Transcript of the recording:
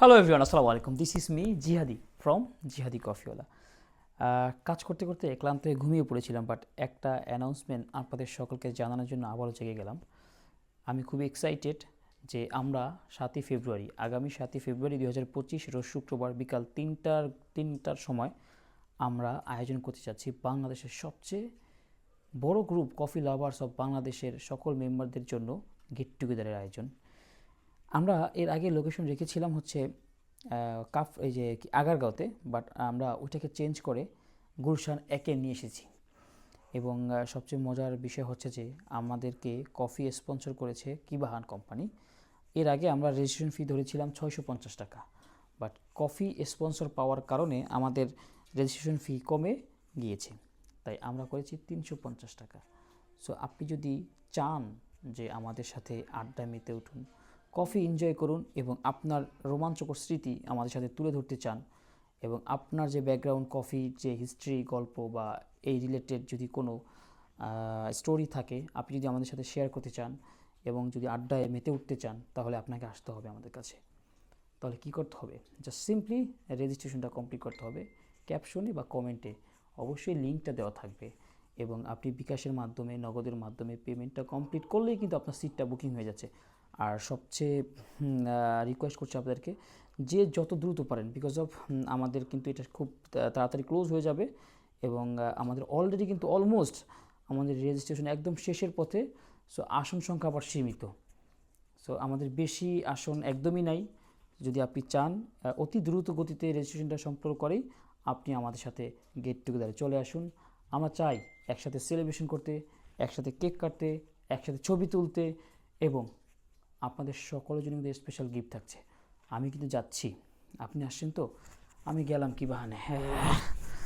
Hello everyone আসসালামু আলাইকুম। This is me Jihadi from Jihadi কফিওয়ালা কাজ করতে করতে ক্লান্ত হয়ে ঘুমিয়ে পড়েছিলাম বাট একটা অ্যানাউন্সমেন্ট আপনাদের সকলকে জানানোর জন্য আবারও জেগে গেলাম। আমি খুবই এক্সাইটেড যে আমরা সাতই ফেব্রুয়ারি, আগামী সাতই ফেব্রুয়ারি দু হাজার পঁচিশ, রোজ শুক্রবার বিকাল তিনটার তিনটার সময় আমরা আয়োজন করতে চাচ্ছি বাংলাদেশের সবচেয়ে বড় গ্রুপ কফি লাভার্স অফ বাংলাদেশের সকল মেম্বারদের জন্য গেট টুগেদারের আয়োজন। আমরা এর আগে লোকেশন রেখেছিলাম হচ্ছে কাফ এই যে আগারগাঁওতে বাট আমরা ওইটাকে চেঞ্জ করে গুলশান একে নিয়ে এসেছি। এবং সবচেয়ে মজার বিষয় হচ্ছে যে আমাদেরকে কফি স্পন্সর করেছে কিবাহান কোম্পানি এর আগে আমরা রেজিস্ট্রেশন ফি ধরেছিলাম ছয়শো পঞ্চাশ টাকা। বাট কফি স্পন্সর পাওয়ার কারণে আমাদের রেজিস্ট্রেশন ফি কমে গিয়েছে। তাই আমরা করেছি তিনশো পঞ্চাশ টাকা। সো আপনি যদি চান যে আমাদের সাথে আড্ডা মেতে উঠুন কফি এনজয় করুন এবং আপনার রোমাঞ্চকর স্মৃতি আমাদের সাথে তুলে ধরতে চান এবং আপনার যে ব্যাকগ্রাউন্ড কফি যে হিস্ট্রি গল্প বা এই রিলেটেড যদি কোনো স্টোরি থাকে, আপনি যদি আমাদের সাথে শেয়ার করতে চান এবং যদি আড্ডায় মেতে উঠতে চান, তাহলে আপনাকে আসতে হবে আমাদের কাছে। তাহলে কী করতে হবে? জাস্ট সিম্পলি রেজিস্ট্রেশনটা কমপ্লিট করতে হবে। ক্যাপশনে বা কমেন্টে অবশ্যই লিঙ্কটা দেওয়া থাকবে। এবং আপনি বিকাশের মাধ্যমে, নগদের মাধ্যমে পেমেন্টটা কমপ্লিট করলেই কিন্তু আপনার সিটটা বুকিং হয়ে যাচ্ছে। আর সবচেয়ে রিকোয়েস্ট করছি আপনাদেরকে যে যত দ্রুত পারেন বিকজ অফ আমাদের কিন্তু এটা খুব তাড়াতাড়ি ক্লোজ হয়ে যাবে এবং আমাদের অলরেডি কিন্তু অলমোস্ট আমাদের রেজিস্ট্রেশন একদম শেষের পথে সো আসন সংখ্যা আবার সীমিত। সো আমাদের বেশি আসন একদমই নাই। যদি আপনি চান অতি দ্রুত গতিতে রেজিস্ট্রেশনটা সম্পর্ক করেই আপনি আমাদের সাথে গেট টুগেদারে চলে আসুন। আমরা চাই একসাথে সেলিব্রেশন করতে, একসাথে কেক কাটতে, একসাথে ছবি তুলতে এবং আপনাদের সকলের জন্য কিন্তু স্পেশাল গিফট থাকছে। আমি কিন্তু যাচ্ছি। আপনি আসছেন তো? আমি গেলাম কি বাহানে? হ্যাঁ।